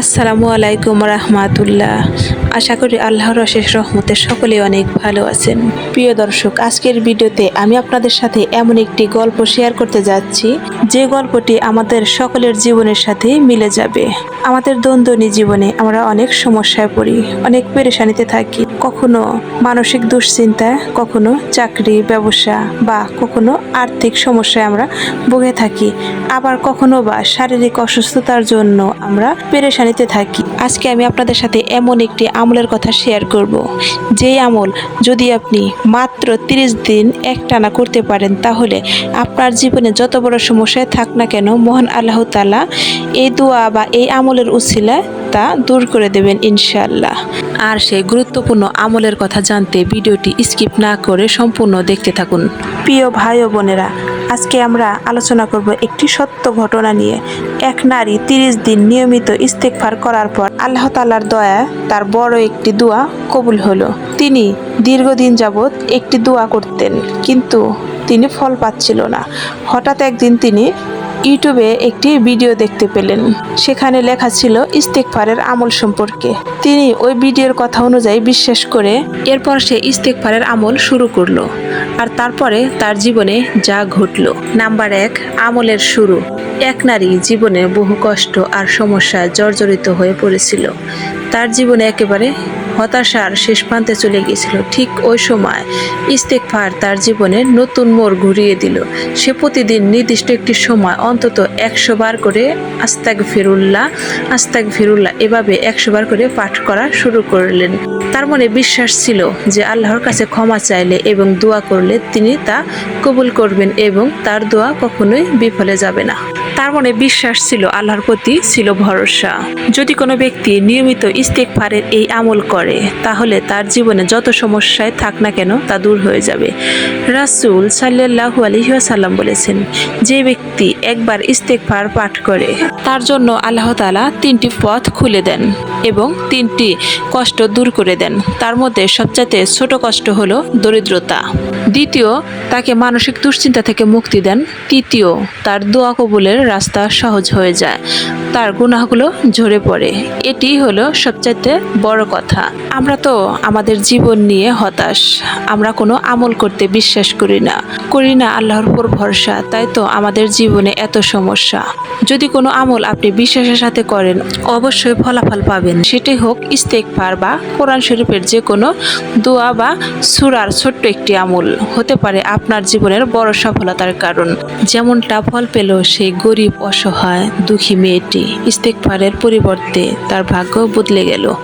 আসসালামু আলাইকুম রহমাতুল্লাহ। আশা করি আল্লাহর অশেষ রহমতে সকলে অনেক ভালো আছেন। প্রিয় দর্শক, আজকের ভিডিওতে আমি আপনাদের সাথে এমন একটি গল্প শেয়ার করতে যাচ্ছি। যে গল্পটি আমাদের সকলের জীবনের সাথে মিলে যাবে। আমাদের দৈনন্দিন জীবনে আমরা অনেক সমস্যায় পড়ি, অনেক পেরেশানিতে থাকি। কখনো মানসিক দুশ্চিন্তা, কখনো চাকরি, ব্যবসা বা কখনো আর্থিক সমস্যায় আমরা ভুগে থাকি। আবার কখনো বা শারীরিক অসুস্থতার জন্য আমরা পেরেশানিতে থাকি। আজকে আমি আপনাদের সাথে এমন একটি আমলের কথা শেয়ার করব। যেই আমল যদি আপনি মাত্র তিরিশ দিন একটানা করতে পারেন, তাহলে আপনার জীবনে যত বড় সমস্যায় থাক না কেন, মহান আল্লাহ তালা এই দোয়া বা এই আমলের উছিলা তা দূর করে দেবেন ইনশাল্লাহ আর সেই গুরুত্বপূর্ণ আমলের কথা জানতে ভিডিওটি স্কিপ না করে সম্পূর্ণ দেখতে থাকুন। প্রিয় ভাই ও বোনেরা আজকে আমরা আলোচনা করব একটি সত্য ঘটনা নিয়ে। এক নারী তিরিশ দিন নিয়মিত ইস্তেকফার করার পর আল্লাহ তালার দয়া, তার বড় একটি দোয়া কবুল হলো। তিনি দীর্ঘদিন যাবৎ একটি দোয়া করতেন, কিন্তু তিনি ফল পাচ্ছিল না। হঠাৎ একদিন তিনি ইউটিউবে একটি ভিডিও দেখতে পেলেন। সেখানে লেখা ছিল ইস্তেকফারের আমল সম্পর্কে। তিনি ওই ভিডিওর কথা অনুযায়ী বিশ্বাস করে এরপর সে ইস্তেকফারের আমল শুরু করল। আর তারপরে তার জীবনে যা ঘটল। নাম্বার এক, আমলের শুরু। এক নারী জীবনে বহু কষ্ট আর সমস্যা জর্জরিত হয়ে পড়েছিল। তার জীবনে একেবারে হতাশার শেষ প্রান্তে চলে গিয়েছিল। ঠিক ওই সময় ইস্তেকফার তার জীবনে নতুন মোড় ঘুরিয়ে দিল। সে প্রতিদিন নির্দিষ্ট একটি সময় অন্তত একশো বার করে আস্তাক ফিরুল্লাহ আস্তাক ফিরুল্লাহ এভাবে একশো বার করে পাঠ করা শুরু করলেন। তার মনে বিশ্বাস ছিল যে আল্লাহর কাছে ক্ষমা চাইলে এবং দোয়া করলে তিনি তা কবুল করবেন এবং তার দোয়া কখনোই বিফলে যাবে না। তার মনে বিশ্বাস ছিল, আল্লাহর প্রতি ছিল ভরসা। যদি কোনো ব্যক্তি নিয়মিত ইস্তেকফারের এই আমল করে, তাহলে তার জীবনে যত সমস্যায় থাক না কেন তা দূর হয়ে যাবে। রাসূল সাল্লাল্লাহু আলাইহি ওয়াসাল্লাম বলেছেন, যে ব্যক্তি একবার ইস্তেকফার পাঠ করে, তার জন্য আল্লাহ তাআলা তিনটি পথ খুলে দেন এবং তিনটি কষ্ট দূর করে দেন। তার মধ্যে সবচাইতে ছোট কষ্ট হলো দরিদ্রতা। দ্বিতীয়, তাকে মানসিক দুশ্চিন্তা থেকে মুক্তি দেন। তৃতীয়, তার দোয়া কবুলের রাস্তা সহজ হয়ে যায়। তার গুনাহগুলো ঝরে পড়ে। এটি হলো সবচাইতে বড় কথা। আমরা তো আমাদের জীবন নিয়ে হতাশ। আমরা কোনো আমল করতে বিশ্বাস করি না। করি না আল্লাহর উপর ভরসা। তাই তো আমাদের জীবনে এত সমস্যা। যদি কোনো আমল আপনি বিশ্বাসের সাথে করেন, অবশ্যই ফলাফল পাবেন। সেটি হোক ইস্তেকফার বা কোরআন শরীফের যে কোনো দোয়া বা সুরার ছোট্ট একটি আমল। হতে পারে আপনার জীবনের বড় সফলতার কারণ। যেমনটা ফল পেল সেই গরিব অসহায়, দুঃখী মেয়েটি ইস্তেকফারের পরিবর্তে তার ভাগ্য বদলে গেল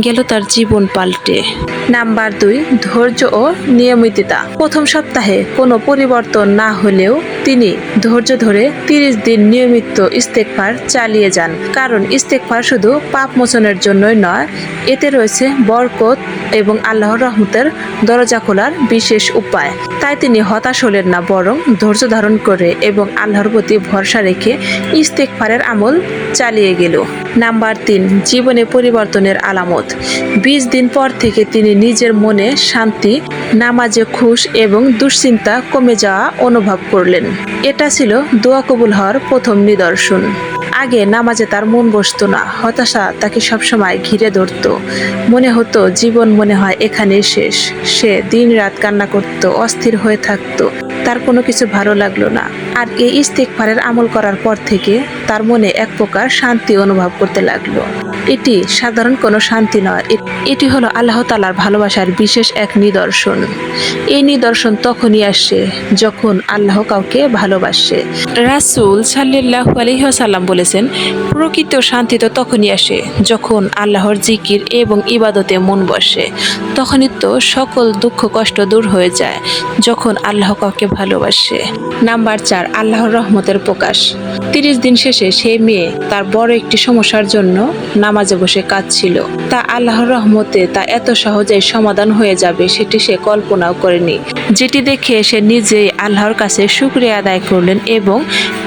গেল তার জীবন পাল্টে। নাম্বার দুই, ধৈর্য ও নিয়মিততা। প্রথম সপ্তাহে কোনো পরিবর্তন না হলেও তিনি ধৈর্য ধরে তিরিশ দিন নিয়মিত ইস্তেকফার চালিয়ে যান। কারণ ইস্তেকফার শুধু পাপ মোচনের জন্যই নয়, এতে রয়েছে বরকত এবং আল্লাহর রহমতের দরজা খোলার বিশেষ উপায়। তাই তিনি হতাশ হলেন না, বরং ধৈর্য ধারণ করে এবং আল্লাহর প্রতি ভরসা রেখে ইস্তেকফারের আমল চালিয়ে গেল। নাম্বার তিন, জীবনে পরিবর্তনের আলামত। বিশ দিন পর থেকে তিনি নিজের মনে শান্তি, নামাজে খুশ এবং দুশ্চিন্তা কমে যাওয়া অনুভব করলেন। এটা ছিল দোয়া কবুল হওয়ার প্রথম নিদর্শন। আগে নামাজে তার মন বসতো না। হতাশা তাকে সবসময় ঘিরে ধরতো। মনে হতো জীবন মনে হয় এখানে শেষ। সে দিন রাত কান্না করত, অস্থির হয়ে থাকতো। তার কোনো কিছু ভালো লাগল না। আর এই ইস্তেকফারের আমল করার পর থেকে তার মনে এক প্রকার শান্তি অনুভব করতে লাগল। এটি সাধারণ কোনো শান্তি নয়। এটি হলো আল্লাহ তালার ভালোবাসার বিশেষ এক নিদর্শন। এই নিদর্শন তখনই আসে যখন আল্লাহ কাউকে ভালোবাসে। রাসূল সাল্লাল্লাহু আলাইহি ওয়াসাল্লাম বলেছেন প্রকৃত শান্তি তো তখনই আসে যখন আল্লাহর জিকির এবং ইবাদতে মন বসে। তখনই তো সকল দুঃখ কষ্ট দূর হয়ে যায় যখন আল্লাহ কাউকে ভালোবাসে। নাম্বার চার, আল্লাহর রহমতের প্রকাশ। তিরিশ দিন শেষে সেই মেয়ে তার বড় একটি সমস্যার জন্য নামাজে বসে কাঁদছিল। তা আল্লাহর রহমতে তা এত সহজেই সমাধান হয়ে যাবে সেটি সে কল্পনাও করেনি। যেটি দেখে সে নিজেই আল্লাহর কাছে শুক্রিয়া আদায় করলেন এবং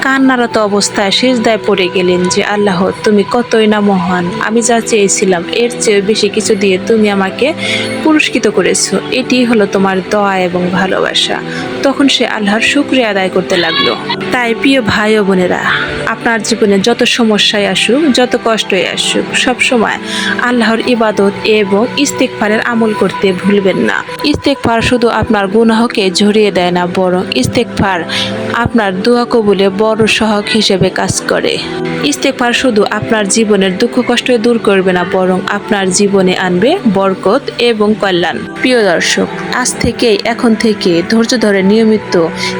কান্নারত অবস্থায় শেষদায় পড়ে গেলেন যে, আল্লাহ, তুমি কতই না মহান। আমি যা চেয়েছিলাম, এর চেয়ে বেশি কিছু দিয়ে তুমি আমাকে পুরস্কৃত করেছ। এটি হলো তোমার দয়া এবং ভালোবাসা। তখন সে আল্লাহর শুক্রিয়া আদায় করতে লাগল। তাই, প্রিয় ভাই ও বোনেরা, আপনার জীবনে যত সমস্যায় আসুক, যত কষ্টই আসুক সব সময় আল্লাহর ইবাদত এবং ইস্তেকফারের আমল করতে ভুলবেন না। ইস্তেকফার শুধু আপনার গুনাহকে ঝরিয়ে দেয় না, বরং ইস্তেকফার আপনার দোয়া কবুলে বড় সহক হিসেবে কাজ করে। ইস্তেকফার শুধু আপনার জীবনের দুঃখ কষ্ট দূর করবে না, বরং আপনার জীবনে আনবে বরকত এবং কল্যাণ। প্রিয় দর্শক, আজ থেকেই, এখন থেকে ধৈর্য ধরে নিয়মিত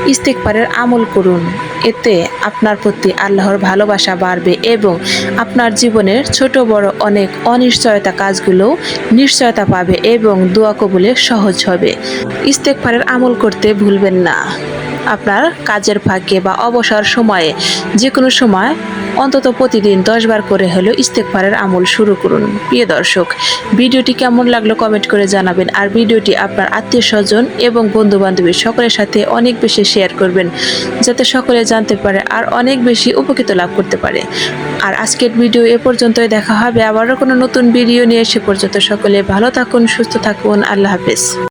ইস্তেকফারের আমল করুন। এতে আপনার প্রতি আল্লাহর ভালোবাসা বাড়বে এবং আপনার জীবনের ছোট বড় অনেক অনিশ্চয়তা কাজগুলো নিশ্চয়তা পাবে এবং দোয়া কবুলে সহজ হবে। ইস্তেকফারের আমল করতে ভুলবেন না। আপনার কাজের ফাঁকে বা অবসর সময়ে যে কোনো সময় অন্তত প্রতিদিন দশবার করে হলেও ইস্তেকফারের আমল শুরু করুন। প্রিয় দর্শক, ভিডিওটি কেমন লাগল কমেন্ট করে জানাবেন আর ভিডিওটি আপনার আত্মীয় স্বজন এবং বন্ধু বান্ধবী সকলের সাথে অনেক বেশি শেয়ার করবেন, যাতে সকলে জানতে পারে আর অনেক বেশি উপকৃত লাভ করতে পারে। আর আজকের ভিডিও এ পর্যন্তই দেখা হবে। আবারও কোনো নতুন ভিডিও নিয়ে সে পর্যন্ত সকলে ভালো থাকুন, সুস্থ থাকুন। আল্লাহ হাফেজ।